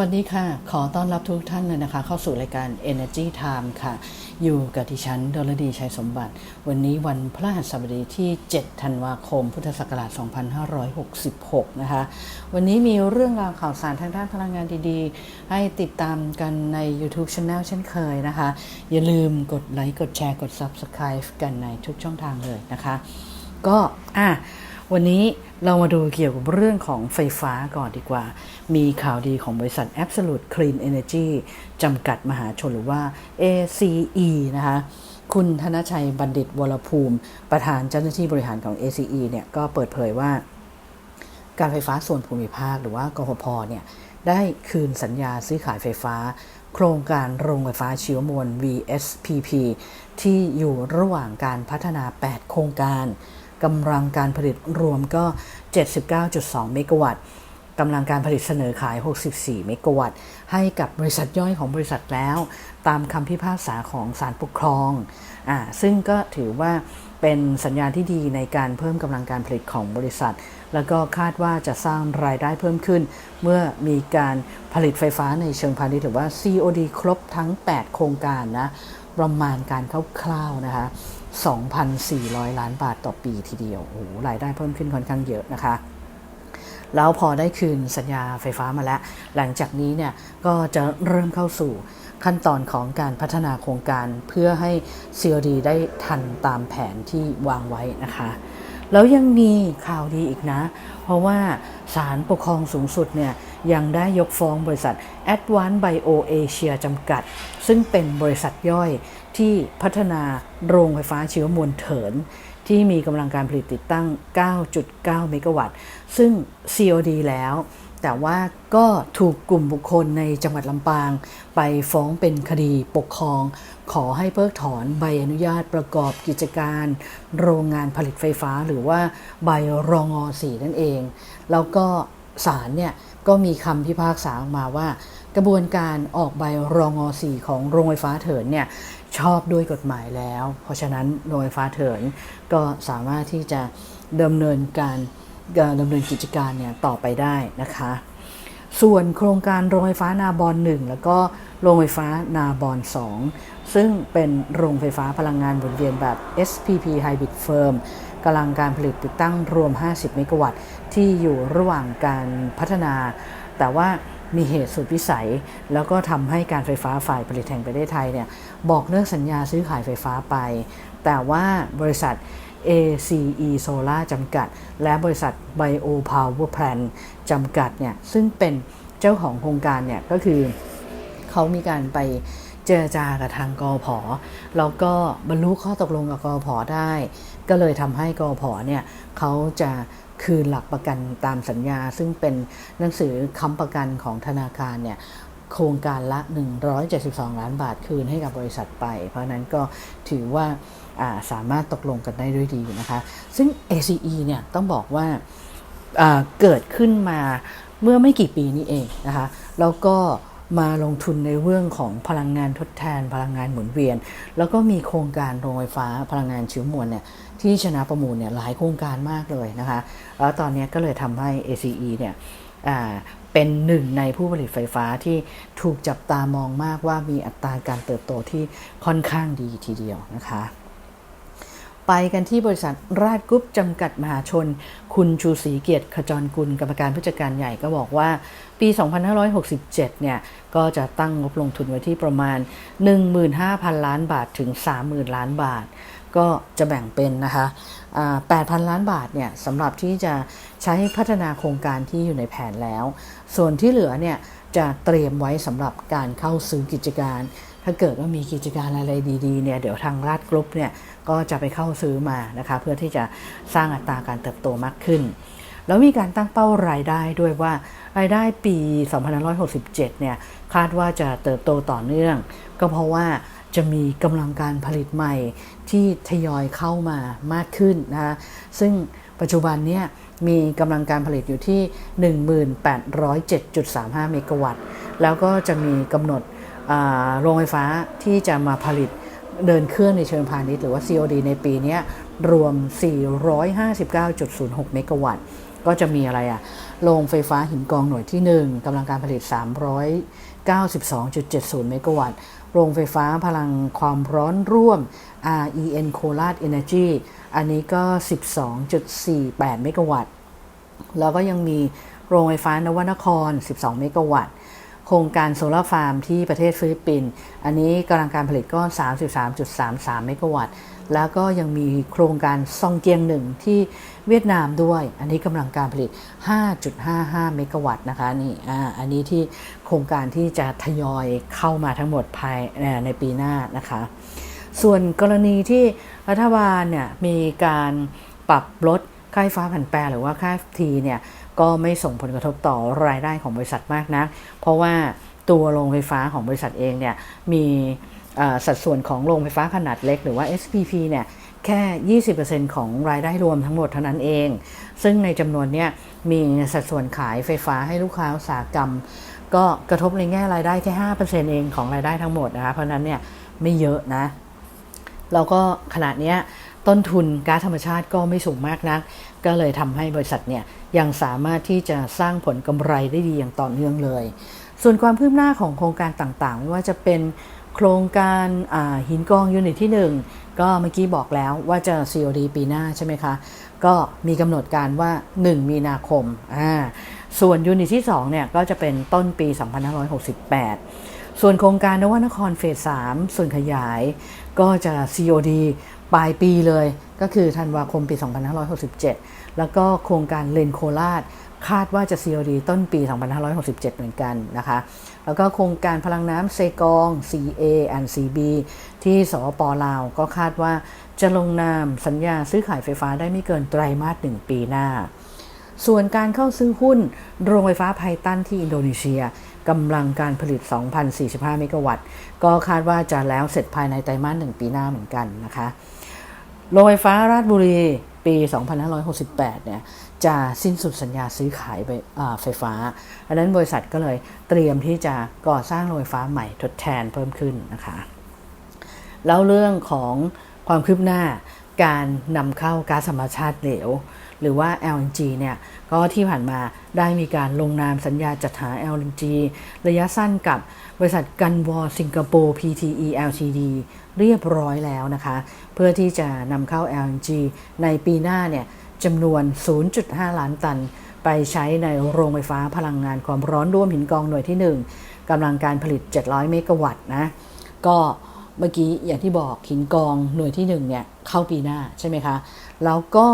วัสดีค่ะ ขอต้อนรับทุกท่านเลยนะคะ เข้าสู่รายการ Energy Time ค่ะ อยู่กับดิฉันดลดีชัยสมบัติ วันนี้วันพฤหัสบดีที่ 7 ธันวาคม พุทธศักราช 2566 นะคะ วันนี้มีเรื่องราวข่าวสารทางด้านพลังงานดีๆ ให้ติดตามกันใน YouTube Channel เช่นเคยนะคะ อย่าลืมกดไลค์ กดแชร์ กด Subscribe กันในทุกช่องทางเลยนะคะ ก็ อะ วันนี้เรามาดูเกี่ยวกับเรื่องของไฟฟ้าก่อนดีกว่า มีข่าวดีของบริษัท Absolute Clean Energy จำกัดมหาชนหรือว่า ACE นะคะ คุณธนชัยบัณฑิตวรภูมิ ประธานเจ้าหน้าที่บริหารของ ACE เนี่ยก็เปิดเผยว่า การไฟฟ้าส่วนภูมิภาคหรือว่ากฟผเนี่ยได้คืนสัญญาซื้อขายไฟฟ้า โครงการโรงไฟฟ้าชีวมวล VSPP ที่อยู่ระหว่างการพัฒนา 8 โครงการ กำลังการผลิตรวมก็ 79.2 เมกะวัตต์กำลังการผลิตเสนอขาย 64 เมกะวัตต์ ให้กับบริษัทย่อยของบริษัทแล้ว ตามคำพิพากษาของศาลปกครองอ่าซึ่งก็ถือว่าเป็นสัญญาณที่ดีในการเพิ่มกำลังการผลิตของบริษัท แล้วก็คาดว่าจะสร้างรายได้เพิ่มขึ้น เมื่อมีการผลิตไฟฟ้าในเชิงพาณิชย์หรือว่า COD ครบทั้ง 8 โครงการนะ ประมาณการคร่าวๆนะคะ 2,400 ล้านบาทต่อปีทีเดียว โอ้โห รายได้เพิ่มขึ้นค่อนข้างเยอะนะคะ แล้วพอได้คืนสัญญาไฟฟ้ามาแล้ว หลังจากนี้เนี่ยก็จะเริ่มเข้าสู่ขั้นตอนของการพัฒนาโครงการเพื่อให้ COD ได้ทันตามแผนที่วางไว้นะคะ แล้วยังมีข่าวดีอีกนะ เพราะว่าศาลปกครองสูงสุดเนี่ย ยังได้ยกฟ้องบริษัท Advanced Bio Asia จำกัด ซึ่งเป็นบริษัทย่อยที่พัฒนาโรงไฟฟ้าชีวมวลเถิน ที่มีกำลังการผลิตติดตั้ง 9.9 เมกะวัตต์ ซึ่ง COD แล้วแต่ว่าก็ถูกกลุ่มบุคคลในจังหวัดลำปาง ไปฟ้องเป็นคดีปกครอง ขอให้เพิกถอนใบอนุญาตประกอบกิจการ โรงงานผลิตไฟฟ้าหรือว่าใบรองอสีนั่นเอง แล้วก็ศาลเนี่ย ก็มีคำพิพากษาออกมาว่า กระบวนการออกใบรองอสีของโรงไฟฟ้าเถินเนี่ยชอบด้วยกฎหมายแล้ว เพราะฉะนั้นโรงไฟฟ้าเถินก็สามารถที่จะดำเนินการดำเนินกิจการเนี่ยต่อไปได้นะคะ ส่วนโครงการโรงไฟฟ้านาบอน1แล้วก็โรงไฟฟ้านาบอน2ซึ่งเป็นโรงไฟฟ้าพลังงานหมุนเวียนแบบ SPP Hybrid Firm กำลังการผลิตติดตั้งรวม 50 เมกะวัตต์ ที่อยู่ระหว่างการพัฒนา แต่ว่ามีเหตุสุดวิสัย แล้วก็ทำให้การไฟฟ้าฝ่ายผลิตแห่งประเทศไทยเนี่ยบอกเลิกสัญญาซื้อขายไฟฟ้าไป แต่ว่าบริษัท ACE Solar จำกัด และบริษัท Bio Power Plant จำกัดเนี่ยซึ่งเป็นเจ้าของโครงการเนี่ยก็คือเขามีการไปเจรจากับทางกอพอแล้วก็บรรลุข้อตกลงกับกอพอได้ ก็เลยทำให้กอพอเนี่ยเขาจะ คืนหลักประกันตามสัญญา ซึ่งเป็นหนังสือค้ำประกันของธนาคารเนี่ยโครงการละ 172 ล้านบาทคืนให้กับบริษัทไป เพราะนั้นก็ถือว่าาสามารถตกลงกันได้ด้วยดีนะคะ ซึ่ง ACE เนี่ยต้องบอกว่าอ่าเกิดขึ้นมาเมื่อไม่กี่ปีนี้เองนะคะ แล้วก็มาลงทุนในเรื่องของพลังงานทดแทน พลังงานหมุนเวียน แล้วก็มีโครงการโรงไฟฟ้าพลังงานชิวมวลเนี่ย ที่ชนะประมูลเนี่ยหลายโครงการมากเลยนะคะแล้วตอนนี้ก็เลยทำให้ ACE เนี่ยเป็นหนึ่งในผู้ผลิตไฟฟ้าที่ถูกจับตามองมากว่ามีอัตราการเติบโตที่ค่อนข้างดีทีเดียวนะคะไปกันที่บริษัทราชกรุ๊ปจำกัดมหาชน คุณชูศรีเกียรติขจรกุลกรรมการผู้จัดการใหญ่ก็บอกว่า ปี 2567 เนี่ย ก็จะตั้งงบลงทุนไว้ที่ประมาณ 15,000 ล้านบาทถึง 30,000 ล้านบาท ก็จะแบ่งเป็นนะคะ8,000 ล้านบาทเนี่ยสำหรับที่จะใช้พัฒนาโครงการที่อยู่ในแผนแล้ว ส่วนที่เหลือเนี่ยจะเตรียมไว้สำหรับการเข้าซื้อกิจการ ถ้าเกิดว่ามีกิจการอะไรดีๆเนี่ยเดี๋ยวทางราชกรุ๊ปเนี่ยก็จะไปเข้าซื้อมานะคะเพื่อที่จะสร้างอัตราการเติบโตมากขึ้น แล้วมีการตั้งเป้ารายได้ด้วยว่ารายได้ปี2567เนี่ยคาดว่าจะเติบโตต่อเนื่อง ก็เพราะว่าจะมีกำลังการผลิตใหม่ ที่ทยอยเข้ามามากขึ้นนะคะซึ่งปัจจุบันเนี่ยมีกำลังการผลิตอยู่ที่ 1807.35 เมกะวัตต์ แล้วก็จะมีกำหนดโรงไฟฟ้าที่จะมาผลิตเดินเครื่องในเชิงพาณิชย์หรือว่า COD ในปีนี้รวม 459.06 เมกะวัตต์ ก็จะมีอะไรอะโรงไฟฟ้าหินกองหน่วยที่ 1กำลังการผลิต 392.70 เมกะวัตต์ โรงไฟฟ้าพลังความร้อนร่วม REN โคราช Energy อันนี้ก็ 12.48 เมกะวัตต์ แล้วก็ยังมีโรงไฟฟ้านวนคร 12 เมกะวัตต์ โครงการโซลาร์ฟาร์มที่ประเทศฟิลิปปินส์ อันนี้กำลังการผลิตก็ 33.33 เมกะวัตต์ แล้วก็ยังมีโครงการซองเกียงหนึ่งที่เวียดนามด้วย อันนี้กำลังการผลิต 5.55 เมกะวัตต์นะคะนี่อ่าอันนี้ที่โครงการที่จะทยอยเข้ามาทั้งหมดภายในปีหน้านะคะ ส่วนกรณีที่รัฐบาลเนี่ยมีการปรับลดค่าไฟฟ้าผันแปรหรือว่าค่าทีเนี่ยก็ไม่ส่งผลกระทบต่อรายได้ของบริษัทมากนะเพราะว่าตัวโรงไฟฟ้าของบริษัทเองเนี่ยมีสัดส่วนของโรงไฟฟ้าขนาดเล็กหรือว่า SPP เนี่ยแค่ 20%ของรายได้รวมทั้งหมดเท่านั้นเอง ซึ่งในจำนวนเนี้ยมีสัดส่วนขายไฟฟ้าให้ลูกค้าอุตสาหกรรม ก็กระทบในแง่รายได้แค่ 5%เองของรายได้ทั้งหมดนะคะเพราะนั้นเนี่ยไม่เยอะนะ แล้วก็ขณะเนี้ยต้นทุนก๊าซธรรมชาติก็ไม่สูงมากนัก ก็เลยทำให้บริษัทเนี่ยยังสามารถที่จะสร้างผลกำไรได้ดีอย่างต่อเนื่องเลย ส่วนความคืบหน้าของโครงการต่างๆ ไม่ว่าจะเป็นโครงการาหินกองยูนิตที่ 1 ก็เมื่อกี้บอกแล้วว่าจะ COD ปีหน้าใช่ไหมคะ ก็มีกำหนดการว่า 1 มีนาคมอ่าส่วนยูนิตที่2เนี่ยก็จะเป็นต้นปี 2568 ส่วนโครงการนวนครเฟส3ส่วนขยาย ก็จะ COD ปลายปีเลย ก็คือธันวาคมปี 2567 แล้วก็โครงการเลนโคราชคาดว่าจะ COD ต้นปี 2567 เหมือนกันนะคะ แล้วก็โครงการพลังน้ำเซกอง CA and CB ที่สปลาว ก็คาดว่าจะลงนามสัญญาซื้อขายไฟฟ้าได้ไม่เกินไตรมาสหนึ่งปีหน้า ส่วนการเข้าซื้อหุ้นโรงไฟฟ้าไพตันที่อินโดนีเซีย กำลังการผลิต 2,045 เมกะวัตต์ ก็คาดว่าจะแล้วเสร็จภายในไตรมาสหนึ่งปีหน้าเหมือนกันนะคะ โรงไฟฟ้าราชบุรีปี 2568 เนี่ย จะสิ้นสุดสัญญาซื้อขายไปไฟฟ้าดังนั้นบริษัทก็เลยเตรียมที่จะก่อสร้างโรงไฟฟ้าใหม่ทดแทนเพิ่มขึ้นนะคะ แล้วเรื่องของความคืบหน้าการนำเข้าก๊าซธรรมชาติเหลว หรือว่า LNG เนี่ยก็ที่ผ่านมาได้มีการลงนามสัญญาจัดหา LNG ระยะสั้นกับบริษัทกันวอสิงคโปร์ PTE Ltd เรียบร้อยแล้วนะคะ เพื่อที่จะนำเข้า LNG ในปีหน้าเนี่ยจำนวน 0.5 ล้านตัน ไปใช้ในโรงไฟฟ้าพลังงานความร้อนร่วมหินกองหน่วยที่ 1กำลังการผลิต 700 เมกะวัตต์นะ ก็เมื่อกี้อย่างที่บอกหินกองหน่วยที่1เนี่ยเข้าปีหน้าใช่ไหมคะ แล้วก็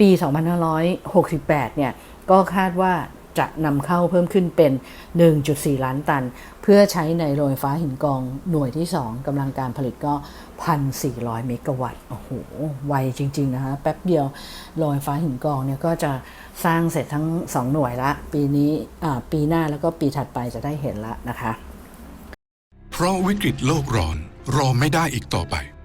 ปี 2568 เนี่ย ก็คาดว่าจะนำเข้าเพิ่มขึ้นเป็น 1.4 ล้านตัน เพื่อใช้ในโรงไฟฟ้าหินกองหน่วยที่ 2กำลังการผลิตก็ 1,400 เมกะวัตต์ โอ้โห ไวจริง ๆ นะคะแป๊บเดียวโรงไฟฟ้าหินกองเนี่ยก็จะสร้างเสร็จทั้ง 2 หน่วยละ ปีนี้ปีหน้าแล้วก็ปีถัดไปจะได้เห็นละนะคะ เพราะวิกฤตโลกร้อนรอไม่ได้อีกต่อไป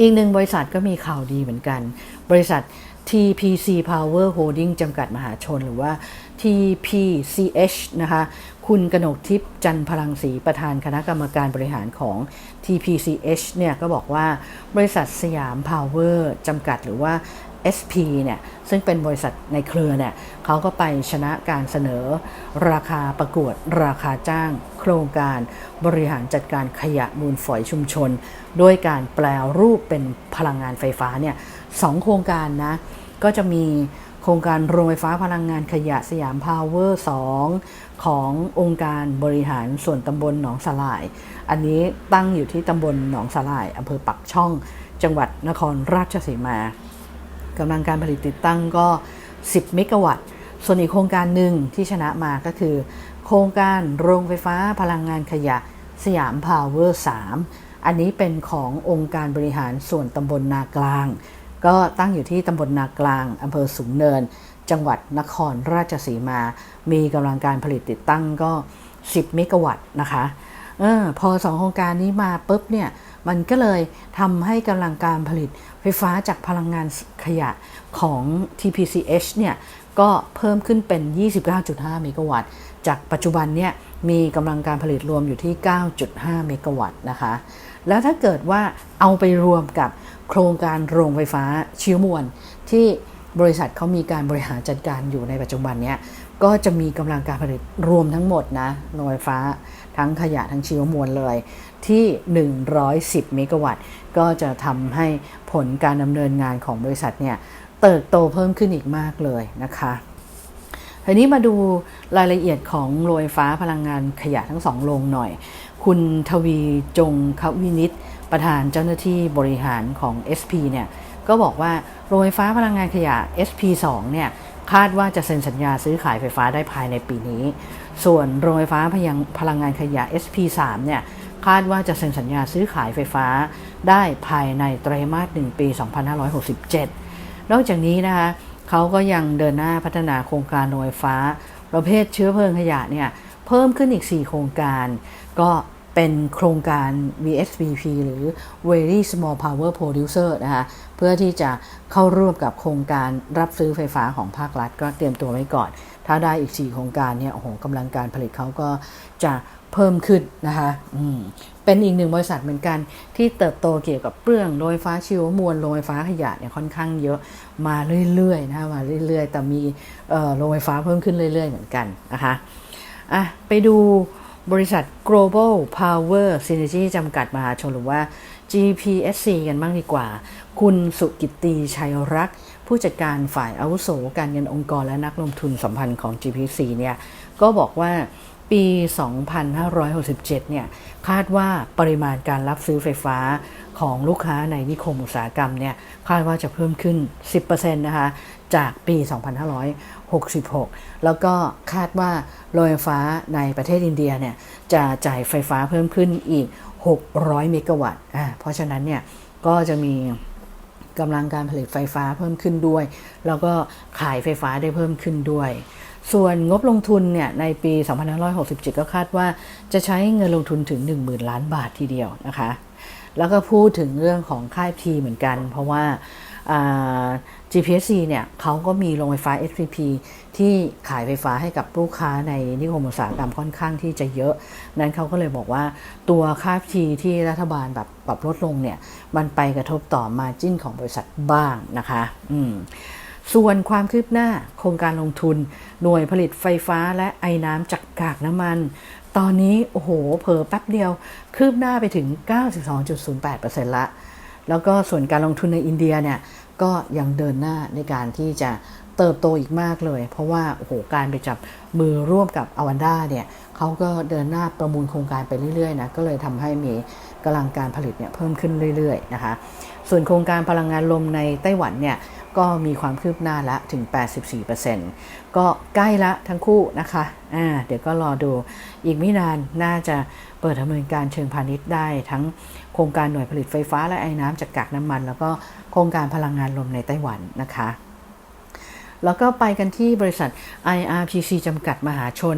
อีกหนึ่งบริษัทก็มีข่าวดีเหมือนกัน บริษัท TPC Power Holding จำกัดมหาชนหรือว่า TPCH นะคะ คุณกนกทิพย์จันพลังศรีประธานคณะกรรมการบริหารของ TPCH เนี่ยก็บอกว่าบริษัทสยาม Power จำกัดหรือว่า SP เนี่ยซึ่งเป็นบริษัทในเครือเนี่ยเขาก็ไปชนะการเสนอ ราคาประกวด ราคาจ้าง โครงการบริหารจัดการขยะมูลฝอยชุมชน ด้วยการแปลรูปเป็นพลังงานไฟฟ้าเนี่ยสองโครงการนะ ก็จะมีโครงการโรงไฟฟ้าพลังงานขยะสยามพาวเวอร์ 2 ขององค์การบริหารส่วนตำบลหนองสลาย อันนี้ตั้งอยู่ที่ตำบลหนองสลายอำเภอปักช่อง จังหวัดนครราชสีมากำลังการผลิตติดตั้งก็ 10 เมกะวัตต์ ส่วนอีกโครงการหนึ่งที่ชนะมาก็คือ โครงการโรงไฟฟ้าพลังงานขยะสยามพาวเวอร์ 3 อันนี้เป็นขององค์การบริหารส่วนตำบลนากลาง ก็ตั้งอยู่ที่ตำบลนากลางอำเภอสูงเนิน จังหวัดนครราชสีมา มีกำลังการผลิตติดตั้งก็ 10 เมกะวัตต์นะคะออพอสองโครงการนี้มาปุ๊บเนี่ยมันก็เลยทำให้กำลังการผลิตไฟฟ้าจากพลังงานขยะของ TPCH เนี่ยก็เพิ่มขึ้นเป็น 29.5 เมกะวัตต์ จากปัจจุบันเนี่ยมีกำลังการผลิตรวมอยู่ที่ 9.5 เมกะวัตต์นะคะ แล้วถ้าเกิดว่าเอาไปรวมกับโครงการโรงไฟฟ้าชิวมวล ที่บริษัทเขามีการบริหารจัดการอยู่ในปัจจุบันเนี้ยก็จะมีกำลังการผลิตรวมทั้งหมดนะโรงไฟฟ้าทั้งขยะทั้งชีวมวลเลย ที่ 110 เมกะวัตต์ ก็จะทำให้ผลการดำเนินงานของบริษัทเนี่ยเติบโตเพิ่มขึ้นอีกมากเลยนะคะทีนี้มาดูรายละเอียดของโรงไฟฟ้าพลังงานขยะทั้งสองโรงหน่อย คุณทวีจงควินิตประธานเจ้าหน้าที่บริหารของ SP เนี่ยก็บอกว่าโรงไฟฟ้าพลังงานขยะ SP2 เนี่ยคาดว่าจะเซ็นสัญญาซื้อขายไฟฟ้าได้ภายในปีนี้ ส่วนโรงไฟฟ้าพลังพลังงานขยะ SP3 เนี่ยคาดว่าจะเซ็นสัญญาซื้อขายไฟฟ้าได้ภายในไตรมาส1ปี 2567 นอกจากนี้นะคะเขาก็ยังเดินหน้าพัฒนาโครงการโรงไฟฟ้า ประเภทเชื้อเพลิงขยะเนี่ยเพิ่มขึ้นอีก 4 โครงการ ก็ เป็นโครงการ VSBP หรือ Very Small Power Producer นะคะเพื่อที่จะเข้าร่วมกับโครงการรับซื้อไฟฟ้าของภาครัฐ ก็เตรียมตัวไว้ก่อน ถ้าได้อีก 4 โครงการเนี่ยโอ้โหกำลังการผลิตเขาก็จะเพิ่มขึ้นนะคะเป็นอีกหนึ่งบริษัทเหมือนกันที่เติบโตเกี่ยวกับเรื่องโรงไฟฟ้าชีวมวลโรงไฟฟ้าขยะเนี่ยค่อนข้างเยอะมาเรื่อยๆนะคะมาเรื่อยๆ แต่มีเอ่อโรงไฟฟ้าเพิ่มขึ้นเรื่อยๆ เหมือนกันนะคะอะไปดู บริษัท global power synergy จำกัดมหาชนหรือว่า GPSC กันบ้างดีกว่า คุณสุกิตตีชัยรัก ผู้จัดการฝ่ายอาวุโสการเงินองค์กรและนักลงทุนสัมพันธ์ของ GPC เนี่ย ก็บอกว่า ปี 2567 เนี่ย คาดว่าปริมาณการรับซื้อไฟฟ้าของลูกค้าในนิคมอุตสาหกรรมเนี่ย คาดว่าจะเพิ่มขึ้น 10%นะคะ จากปี 2566 แล้วก็คาดว่าโรงไฟฟ้าในประเทศอินเดียเนี่ย จะจ่ายไฟฟ้าเพิ่มขึ้นอีก 600 เมกะวัตต์ อ่า เพราะฉะนั้นเนี่ย ก็จะมีกำลังการผลิตไฟฟ้าเพิ่มขึ้นด้วย แล้วก็ขายไฟฟ้าได้เพิ่มขึ้นด้วย ส่วนงบลงทุนเนี่ยในปี 2567 ก็คาดว่าจะใช้เงินลงทุนถึง 10,000 ล้านบาททีเดียวนะคะ แล้วก็พูดถึงเรื่องของค่ายพีเหมือนกัน เพราะว่า GPC เนี่ยเขาก็มีโรงไฟฟ้า SPP ที่ขายไฟฟ้าให้กับลูกค้าในนิคมอุตสาหกรรมค่อนข้างที่จะเยอะ นั้นเขาก็เลยบอกว่าตัวค่าพีที่รัฐบาลแบบปรับลดลงเนี่ย มันไปกระทบต่อมาจิ้นของบริษัทบ้างนะคะ อืม ส่วนความคืบหน้าโครงการลงทุน หน่วยผลิตไฟฟ้าและไอ้น้ำจากกากน้ำมัน ตอนนี้ โอ้โห เผลอแป๊บเดียว คืบหน้าไปถึง 92.08%ละ แล้วก็ส่วนการลงทุนในอินเดียเนี่ย ก็ยังเดินหน้าในการที่จะเติบโตอีกมากเลย เพราะว่า โอ้โห การไปจับมือร่วมกับอวันด้าเนี่ยเขาก็เดินหน้าประมูลโครงการไปเรื่อยๆนะก็เลยทำให้มีกำลังการผลิตเนี่ยเพิ่มขึ้นเรื่อยๆนะคะ ส่วนโครงการพลังงานลมในไต้หวันเนี่ย ก็มีความคืบหน้าละถึง 84%ก็ใกล้ละทั้งคู่นะคะอ่าเดี๋ยวก็รอดูอีกไม่นานน่าจะเปิดดำเนินการเชิงพาณิชย์ได้ทั้งโครงการหน่วยผลิตไฟฟ้าและไอ้น้ำจากกากน้ำมัน แล้วก็โครงการพลังงานลมในไต้หวันนะคะแล้วก็ไปกันที่บริษัท IRPC จำกัดมหาชน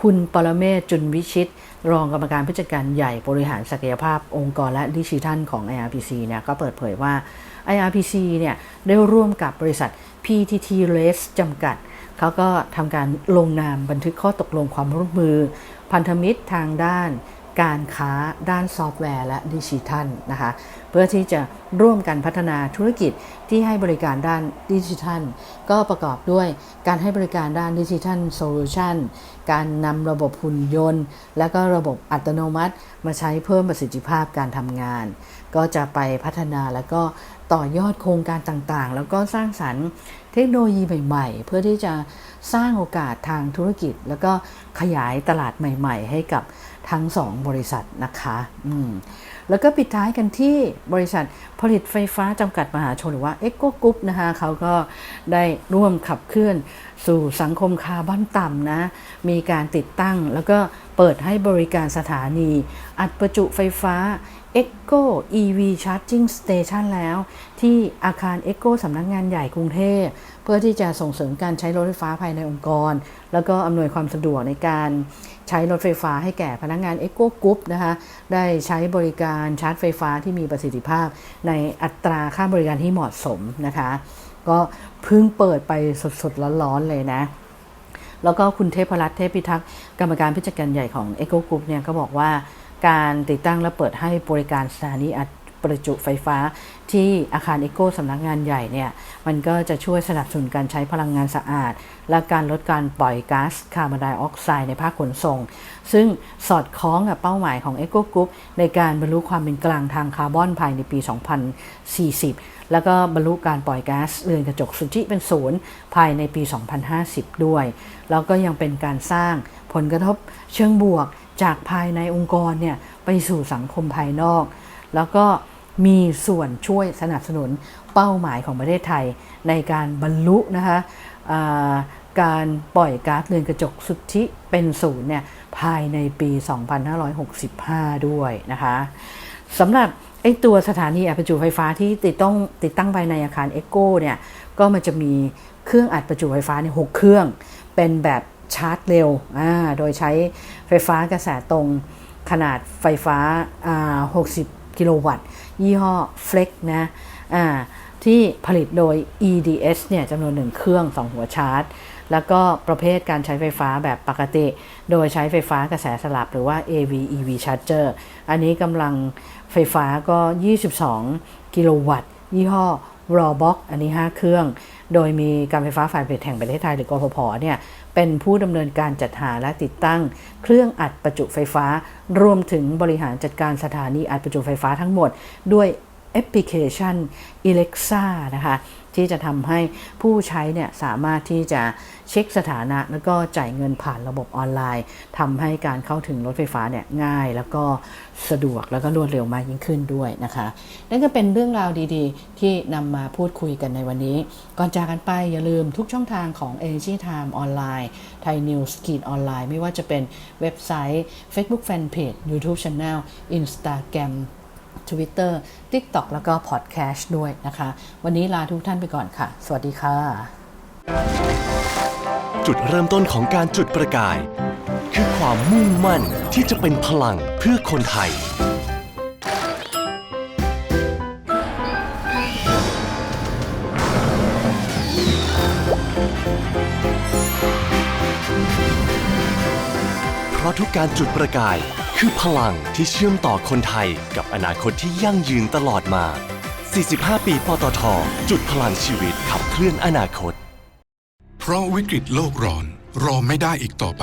คุณปรเมศจุนวิชิต รองกรรมการผู้จัดการใหญ่บริหารศักยภาพองค์กรและดิจิทัลของ IRPC เนี่ยก็เปิดเผยว่า IRPC เนี่ยได้ร่วมกับบริษัท PTT Race จำกัด เขาก็ทำการลงนามบันทึกข้อตกลงความร่วมมือ พันธมิตรทางด้าน การค้าด้านซอฟต์แวร์และดิจิทัลนะคะเพื่อที่จะร่วมกันพัฒนาธุรกิจที่ให้บริการด้านดิจิทัล ก็ประกอบด้วยการให้บริการด้านดิจิทัลโซลูชันการนำระบบหุ่นยนต์ และก็ระบบอัตโนมัติ มาใช้เพิ่มประสิทธิภาพการทำงาน ก็จะไปพัฒนาแล้วก็ ต่อยอดโครงการต่างๆ แล้วก็สร้างสรรค์เทคโนโลยีใหม่ ๆ เพื่อที่จะสร้างโอกาสทางธุรกิจ แล้วก็ขยายตลาดใหม่ ๆ ให้กับทั้งสองบริษัทนะคะอืมแล้วก็ปิดท้ายกันที่บริษัทผลิตไฟฟ้าจำกัดมหาชนหรือว่า e c o Group นะคะเขาก็ได้ร่วมขับเคลื่อนสู่สังคมคาร์บอนต่ำนะ มีการติดตั้งแล้วก็ เปิดให้บริการสถานี อัดประจุไฟฟ้า Echo EV Charging Station แล้ว ที่อาคาร Echo สำนักงานใหญ่กรุงเทพ เพื่อที่จะส่งเสริมการใช้รถไฟฟ้าภายในองค์กร แล้วก็อำนวยความสะดวกในการใช้รถไฟฟ้าให้แก่พนักงาน Echo Group นะคะได้ใช้บริการชาร์จไฟฟ้าที่มีประสิทธิภาพ ในอัตราค่าบริการที่เหมาะสมนะคะ ก็เพิ่งเปิดไปสดๆร้อนๆเลยนะ แล้วก็คุณเทพรัตน์เทพพิทักษ์กรรมการผู้จัดการใหญ่ของ e c o Group เนี่ยก็บอกว่าการติดตั้งและเปิดให้บริการสถานีอัดประจุไฟฟ้าที่อาคาร e c o สำนักงานใหญ่เนี่ยมันก็จะช่วยสนับสนุนการใช้พลังงานสะอาด และการลดการปล่อยก๊าซคาร์บอนไดออกไซด์ในภาคขนส่ง ซึ่งสอดคล้องกับเป้าหมายของ e c o Group ในการบรรลุความเป็นกลางทางคาร์บอนภายในปี 2040 แล้วก็บรรลุการปล่อยก๊าซเรือนกระจกสุทธิเป็นศูนย์ภายในปี 2050 ด้วย แล้วก็ยังเป็นการสร้างผลกระทบเชิงบวกจากภายในองค์กรเนี่ยไปสู่สังคมภายนอก แล้วก็มีส่วนช่วยสนับสนุนเป้าหมายของประเทศไทยในการบรรลุนะคะการปล่อยก๊าซเรือนกระจกสุทธิเป็นศูนย์เนี่ยภายในปี 2565 ด้วยนะคะสำหรับ ไอ้ตัวสถานีอัดประจุไฟฟ้าที่ติดต้องติดตั้งภายในอาคารเอ็กโกเนี่ยก็มันจะมีเครื่องอัดประจุไฟฟ้าเนี่ยหกเครื่อง เป็นแบบชาร์จเร็วอ่าโดยใช้ไฟฟ้ากระแสตรงขนาดไฟฟ้าอ่า60 กิโลวัตต์ ยี่ห้อ Flex นะอ่าที่ผลิตโดย EDS เนี่ยจำนวนหนึ่งเครื่อง 2 หัวชาร์จ แล้วก็ประเภทการใช้ไฟฟ้าแบบปกติ โดยใช้ไฟฟ้ากระแสสลับหรือว่า AV EV Charger อันนี้กำลัง ไฟฟ้าก็ 22 กิโลวัตต์ ยี่ห้อ r o b o x อันนี้ 5 เครื่อง โดยมีการไฟฟ้าฝ่ายผลิตแห่งประเทศไทยหรือกฟผเนี่ยเป็นผู้ดำเนินการจัดหาและติดตั้ง เครื่องอัดประจุไฟฟ้า รวมถึงบริหารจัดการสถานีอัดประจุไฟฟ้าทั้งหมด ด้วยแอปพลิเคชัน Alexa นะคะ ที่จะทำให้ผู้ใช้เนี่ยสามารถที่จะเช็คสถานะ แล้วก็จ่ายเงินผ่านระบบออนไลน์ทำให้การเข้าถึงรถไฟฟ้าเนี่ยง่าย แล้วก็สะดวกแล้วก็รวดเร็วมากยิ่งขึ้นด้วยนะคะ นั่นก็เป็นเรื่องราวดีๆ ที่นำมาพูดคุยกันในวันนี้ ก่อนจากกันไปอย่าลืมทุกช่องทางของ Energy Time ออนไลน์ไทยนิวส์กีดออนไลน์ไม่ว่าจะเป็นเว็บไซต์ Facebook Fanpage YouTube Channel Instagram Twitter TikTok แล้วก็ Podcast ด้วยนะคะ วันนี้ลาทุกท่านไปก่อนค่ะ สวัสดีค่ะ จุดเริ่มต้นของการจุดประกาย คือความมุ่งมั่นที่จะเป็นพลังเพื่อคนไทย เพราะทุกการจุดประกาย คือพลังที่เชื่อมต่อคนไทยกับอนาคตที่ยั่งยืนตลอดมา 45 ปีปตท จุดพลังชีวิตขับเคลื่อนอนาคต เพราะวิกฤตโลกร้อนรอไม่ได้อีกต่อไป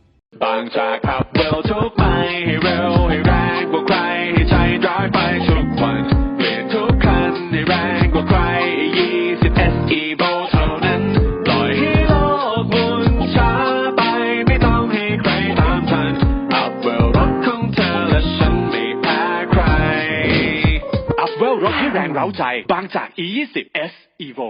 บางจากขับเร็วทุกไปให้เร็วให้แรงกว่าใครให้ใจร้ายไปทุกวันเปลี่ยนทุกคันให้แรงกว่าใคร20 S Evo เท่านั้นปล่อยให้โลกหมุนช้าไปไม่ต้องให้ใครตามทันอัพเวลรถของเธอและฉันไม่แพ้ใครอัพเวลรถให้แรงเร้าใจบางจาก E20 S Evo